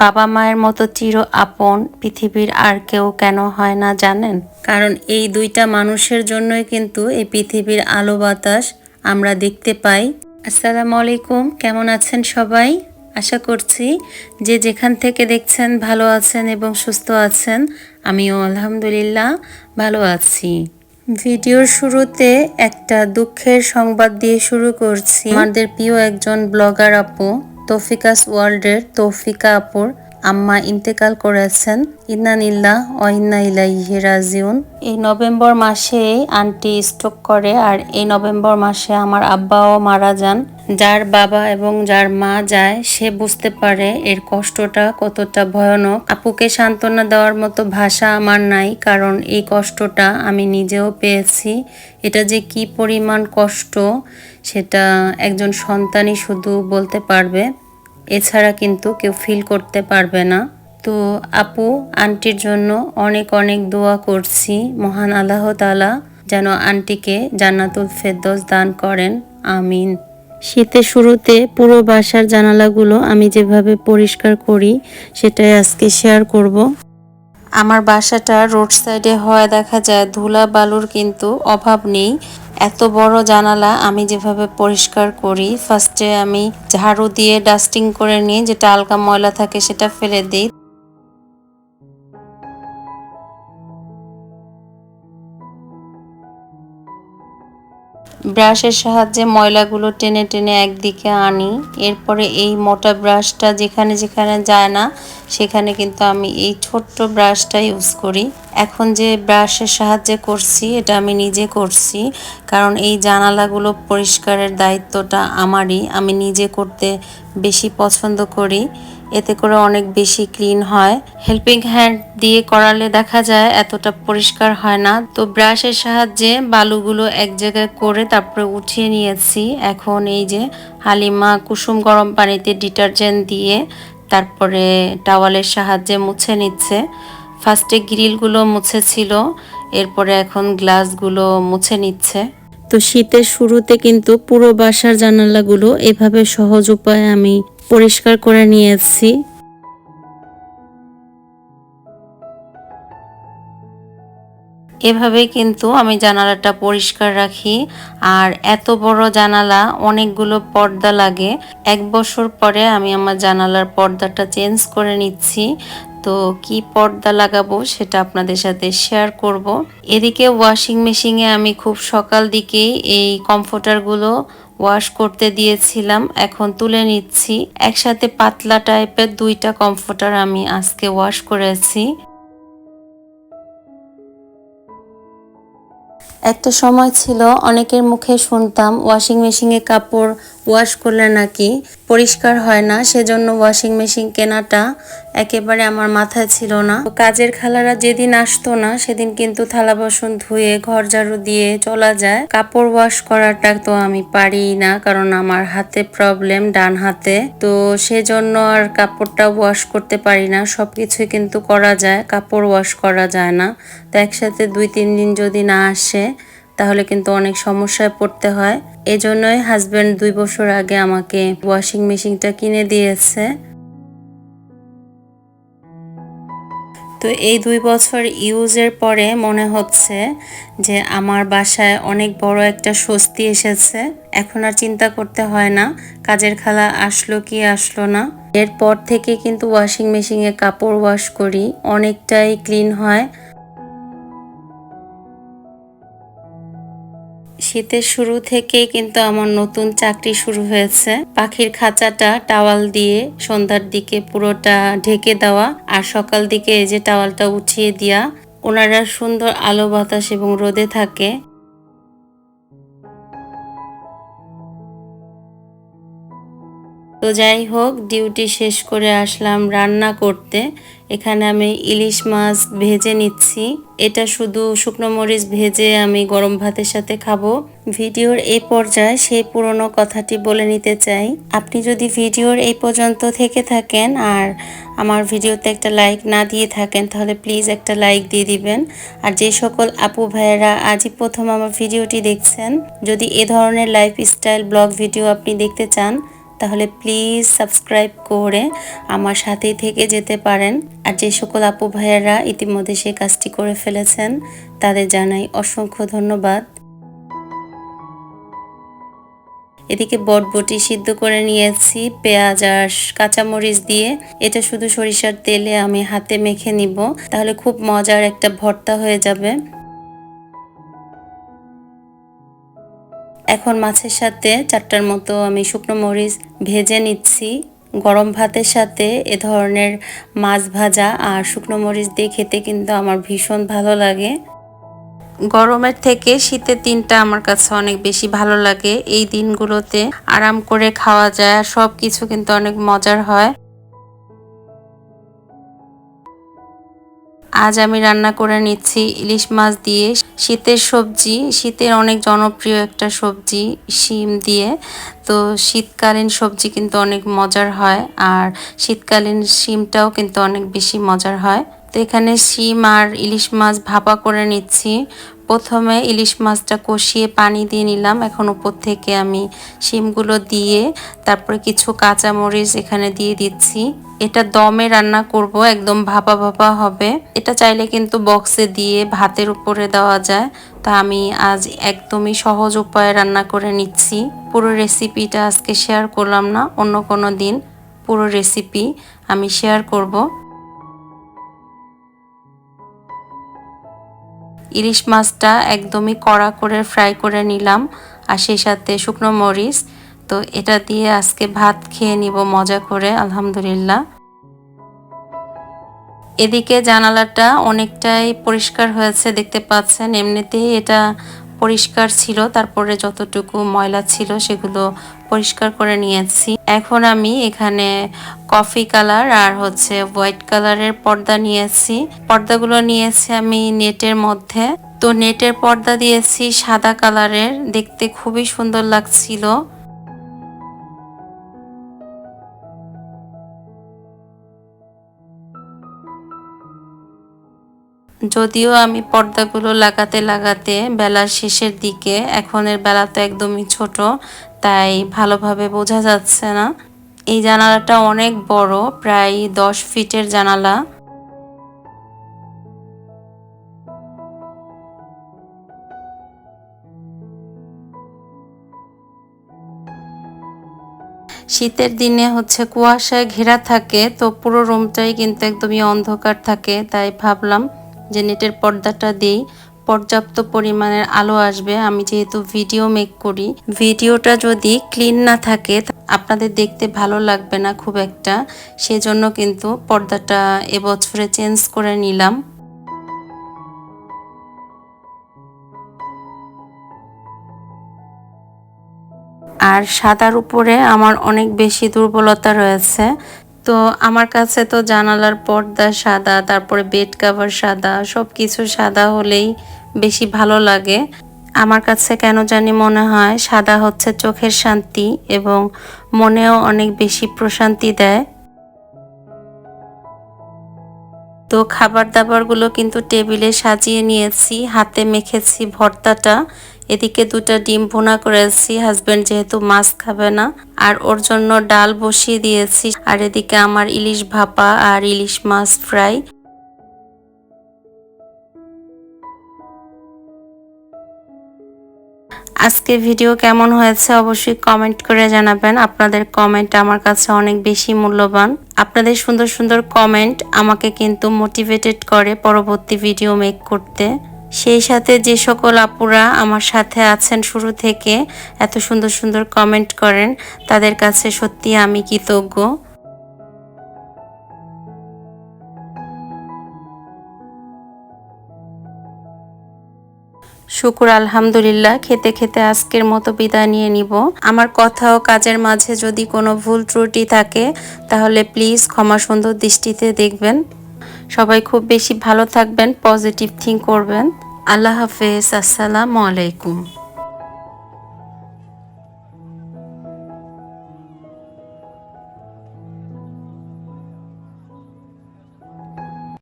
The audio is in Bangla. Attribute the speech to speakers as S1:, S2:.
S1: বাবা মায়ের মতো চির আপন পৃথিবীর আর কেউ কেন হয় না জানেন? কারণ এই দুইটা মানুষের জন্যই কিন্তু এই পৃথিবীর আলো বাতাস আমরা দেখতে পাই। আসসালামু আলাইকুম, কেমন আছেন সবাই? আশা করছি যে যেখান থেকে দেখছেন ভালো আছেন এবং সুস্থ আছেন, আমিও আলহামদুলিল্লাহ ভালো আছি। ভিডিওর শুরুতে একটা দুঃখের সংবাদ দিয়ে শুরু করছি। আমাদের প্রিয় একজন ব্লগার আপু তৌফিকাস ওয়ার্ল্ডের তৌফিকা আপুর আম্মা ইন্তেকাল করেছেন। ইন্নানিল্লাহ ও ইন্না ইলাইহি রাজিউন। এই নভেম্বর মাসে আন্টি স্ট্রোক করে আর এই নভেম্বর মাসে আমার আব্বাও মারা যান। যার বাবা এবং যার মা যায়, সে বুঝতে পারে এর কষ্টটা কতটা ভয়ানক। আপুকে সান্ত্বনা দেওয়ার মতো ভাষা আমার নাই, কারণ এই কষ্টটা আমি নিজেও পেয়েছি। এটা যে কি পরিমাণ কষ্ট, সেটা একজন সন্তানই শুধু বলতে পারবে। এছাড়া কিন্তু কেউ ফিল করতে পারবে না। তো আপু, আন্টির জন্য অনেক অনেক দোয়া করছি। মহান আল্লাহ তালা যেন আন্টিকে জান্নাতুল ফেরদৌস দান করেন। আমিন। শীতের শুরুতে পুরো বাসার জানালাগুলো আমি যেভাবে পরিষ্কার করি, সেটাই আজকে শেয়ার করব। আমার বাসাটা রোড সাইডে হওয়া দেখা যায় ধুলা বালুর কিন্তু অভাব নেই। এত বড় জানালা আমি যেভাবে পরিষ্কার করি ফার্স্টে আমি ঝাড়ু দিয়ে ডাস্টিং করে নিয়ে যেটা আলগা ময়লা থাকে সেটা ফেলে দিই। ব্রাশের সাহায্যে ময়লাগুলো টেনে টেনে একদিকে আনি। এরপরে এই মোটা ব্রাশটা যেখানে যেখানে যায় না, সেখানে কিন্তু আমি এই ছোট্ট ব্রাশটা ইউজ করি। এখন যে ব্রাশের সাহায্যে করছি, এটা আমি নিজে করছি, কারণ এই জানালাগুলো পরিষ্কারের দায়িত্বটা আমারই। আমি নিজে করতে বেশি পছন্দ করি। এতে করে অনেক বেশি ক্লিন হয়। হেল্পিং হ্যান্ড দিয়ে করালে দেখা যায় এতটা পরিষ্কার হয় না। তো ব্রাশের সাহায্যে বালুগুলো এক জায়গায় করে তারপরে উঠিয়ে নিয়েছি। এখন এই যে হালিমা কুসুম গরম পানিতে ডিটারজেন্ট দিয়ে তারপরে টাওয়ালের সাহায্যে মুছে নিচ্ছে। ফার্স্টে গ্রিলগুলো মুছেছিল, এরপরে এখন গ্লাসগুলো মুছে নিচ্ছে। তো শীতের শুরুতে কিন্তু পুরো বাসার জানালাগুলো এভাবে সহজ উপায়ে আমি পরিষ্কার করে নিয়েছি। এভাবেই কিন্তু আমি জানালাটা পরিষ্কার রাখি। আর এত বড় জানালা, অনেকগুলো পর্দা লাগে। এক বছর পরে আমি আমার জানালার পর্দাটা চেঞ্জ করে নিচ্ছি। তো কি পর্দা লাগাবো সেটা আপনাদের সাথে শেয়ার করব। এদিকে ওয়াশিং মেশিনে আমি খুব সকাল দিকেই এই কমফোর্টারগুলো ওয়াশ করতে দিয়েছিলাম, এখন তুলে নিচ্ছি। একসাথে পাতলা টাইপের দুইটা কমফোর্টার আমি আজকে ওয়াশ করেছি। একটা সময় ছিল, অনেকের মুখে শুনতাম ওয়াশিং মেশিনে কাপড় ওয়াশ করলে নাকি পরিষ্কার হয় না, সেজন্য ওয়াশিং মেশিন কেনাটা একেবারে আমার মাথায় ছিল না। কাজের খালারা যেদিন আসতো না, সেদিন কিন্তু থালা বাসন ধুয়ে, ঘর ঝাড়ু দিয়ে চলা যায়। কাপড় ওয়াশ করাটা তো আমি পারি না, কারণ আমার হাতে প্রবলেম ডান হাতে। তো সেজন্য আর কাপড়টা ওয়াশ করতে পারি না, সবকিছুই কিন্তু করা যায়, কাপড় ওয়াশ করা যায় না। তো একসাথে দুই তিন দিন যদি না আসে তাহলে কিন্তু অনেক সমস্যায় পড়তে হয়। এজন্যই হাজব্যান্ড দুই বছর আগে আমাকে ওয়াশিং মেশিনটা কিনে দিয়েছে। তো এই দুই বছর ইউজের পরে মনে হচ্ছে যে আমার বাসায় অনেক বড় একটা স্বস্তি এসেছে। এখন আর চিন্তা করতে হয় না, কাজের খালা আসলো কি আসলো না। এরপর থেকে কিন্তু ওয়াশিং মেশিনে কাপড় ওয়াশ করি, অনেকটাই ক্লিন হয়। শীতের শুরু থেকেই কিন্তু আমার নতুন চাকরি শুরু হয়েছে। পাখির খাঁচাটা টাওয়াল দিয়ে সন্ধ্যার দিকে পুরোটা ঢেকে দেওয়া আর সকাল দিকে এই যে টাওয়ালটা উঠিয়ে দেওয়া ওনারা সুন্দর আলো বাতাস এবং রোদে থাকে। তো যাই হোক ডিউটি শেষ করে আসলাম রান্না করতে। এখানে আমি ইলিশ মাছ ভেজে নিচ্ছি। এটা শুধু শুকনো মরিচ ভেজে আমি গরম ভাতের সাথে খাব। ভিডিওর এই পর্যায়ে সেই পুরনো কথাটি বলে নিতে চাই। আপনি যদি ভিডিওর এই পর্যন্ত থেকে থাকেন আর আমার ভিডিওতে একটা লাইক না দিয়ে থাকেন, তাহলে প্লিজ একটা লাইক দিয়ে দিবেন। আর যে সকল আপু ভাইয়েরা আজই প্রথম আমার ভিডিওটি দেখছেন, যদি এ ধরনের লাইফস্টাইল ব্লগ ভিডিও আপনি দেখতে চান তাহলে প্লিজ সাবস্ক্রাইব করে আমার সাথেই থেকে যেতে পারেন। আর যে সকল আপু ভাইয়েরা ইতিমধ্যে সেই কাজটি করে ফেলেছেন, তাদের জানাই অসংখ্য ধন্যবাদ। এদিকে বটবটি সিদ্ধ করে নিয়েছি, পেঁয়াজ আর কাঁচামরিচ দিয়ে। এটা শুধু সরিষার তেলে আমি হাতে মেখে নিব, তাহলে খুব মজার একটা ভর্তা হয়ে যাবে। এখন মাছের সাথে চারটার মতো আমি শুকনো মরিচ ভেজে নিচ্ছি। গরম ভাতের সাথে এ ধরনের মাছ ভাজা আর শুকনো মরিচ দিয়ে খেতে কিন্তু আমার ভীষণ ভালো লাগে। গরমের থেকে শীতের দিনটা আমার কাছে অনেক বেশি ভালো লাগে। এই দিনগুলোতে আরাম করে খাওয়া যায় আর সব কিছু কিন্তু অনেক মজার হয়। আজ আমি রান্না করে নিচ্ছি ইলিশ মাছ দিয়ে। শীতের সবজি, শীতের অনেক জনপ্রিয় একটা সবজি, শিম দিয়ে। তো শীতকালীন সবজি কিন্তু অনেক মজার হয় আর শীতকালীন শিমটাও কিন্তু অনেক বেশি মজার হয়। তো এখানে শিম আর ইলিশ মাছ ভাপা করে নিচ্ছি। প্রথমে ইলিশ মাছটা কষিয়ে পানি দিয়ে নিলাম। এখন উপর থেকে আমি শিমগুলো দিয়ে তারপরে কিছু কাঁচামরিচ এখানে দিয়ে দিচ্ছি। এটা দমে রান্না করব, একদম ভাপা ভাপা হবে। এটা চাইলে কিন্তু বক্সে দিয়ে ভাতের উপরে দেওয়া যায়। তা আমি আজ একদমই সহজ উপায়ে রান্না করে নিচ্ছি। পুরো রেসিপিটা আজকে শেয়ার করলাম না, অন্য কোনো দিন পুরো রেসিপি আমি শেয়ার করব। ইলিশ মাছটা একদমই কড়া করে ফ্রাই করে নিলাম, আর সেই সাথে শুকনো মরিচ তো এটা দিয়ে আজকে ভাত খেয়ে নিব, মজা করে, আলহামদুলিল্লাহ। এদিকে জানালাটা অনেকটাই পরিষ্কার হয়েছে, দেখতে পাচ্ছেন। এমনিতেই এটা পরিষ্কার ছিল, তারপরে যতটুকু ময়লা ছিল সেগুলো পরিষ্কার করে নিয়েছি। এখন আমি এখানে কফি কালার আর হচ্ছে হোয়াইট কালারের পর্দা নিয়েছি। পর্দাগুলো নিয়েছি আমি নেটের মধ্যে। তো নেটের পর্দা দিয়েছি সাদা কালারের, দেখতে খুবই সুন্দর লাগছিল। যদিও আমি পর্দাগুলো লাগাতে লাগাতে বেলার শেষের দিকে, এখনের বেলা তো একদমই ছোট, তাই ভালোভাবে বোঝা যাচ্ছে না। এই জানালাটা অনেক বড়, প্রায় দশ ফিটের জানালা। শীতের দিনে হচ্ছে কুয়াশায় ঘেরা থাকে, তো পুরো রুমটাই কিন্তু একদমই অন্ধকার থাকে, তাই ভাবলাম যে নেটের পর্দাটা দিই, পর্যাপ্ত পরিমাণের আলো আসবে, আমি যেহেতু ভিডিও মেক করি। ভিডিওটা যদি ক্লিন না থাকে আপনাদের দেখতে ভালো লাগবে না খুব একটা। সেজন্য কিন্তু পর্দাটা এবছরে চেঞ্জ করে নিলাম। আর সাদার উপরে আমার অনেক বেশি দুর্বলতা রয়েছে। তো আমার কাছে তো জানালার পর্দা সাদা, তারপরে বেড কাভার সাদা সব কিছু সাদা হলেই বেশি ভালো লাগে। আমার কাছে কেন জানি মনে হয় সাদা হচ্ছে চোখের শান্তি এবং মনেও অনেক বেশি প্রশান্তি দেয়। তো খাবার দাবারগুলো কিন্তু টেবিলে সাজিয়ে নিয়েছি, হাতে মেখেছি ভর্তাটা। এদিকে দুটা ডিম ভুনা করেছি হাজবেন্ড যেহেতু মাছ খাবে না, আর ওর জন্য ডাল বসিয়ে দিয়েছি, আর এদিকে আমার ইলিশ ভাপা আর ইলিশ মাছ ফ্রাই। আজকে ভিডিও কেমন হয়েছে অবশ্যই কমেন্ট করে জানাবেন। আপনাদের কমেন্ট আমার কাছে অনেক বেশি মূল্যবান। আপনাদের সুন্দর সুন্দর কমেন্ট আমাকে কিন্তু মোটিভেটেড করে পরবর্তী ভিডিও মেক করতে। সেই সাথে যে সকল আপুরা আমার সাথে আছেন শুরু থেকে, এত সুন্দর সুন্দর কমেন্ট করেন, তাদের কাছে সত্যি আমি কৃতজ্ঞ। শুকুর, আলহামদুলিল্লাহ, খেতে খেতে আজকের মতো বিদায় নিয়ে নিব। আমার কথা ও কাজের মাঝে যদি কোনো ভুল ত্রুটি থাকে, তাহলে প্লিজ ক্ষমা সুন্দর দৃষ্টিতে দেখবেন। সবাই খুব বেশি ভালো থাকবেন পজিটিভ থিঙ্ক করবেন। আল্লাহ হাফেজ আসসালামু আলাইকুম।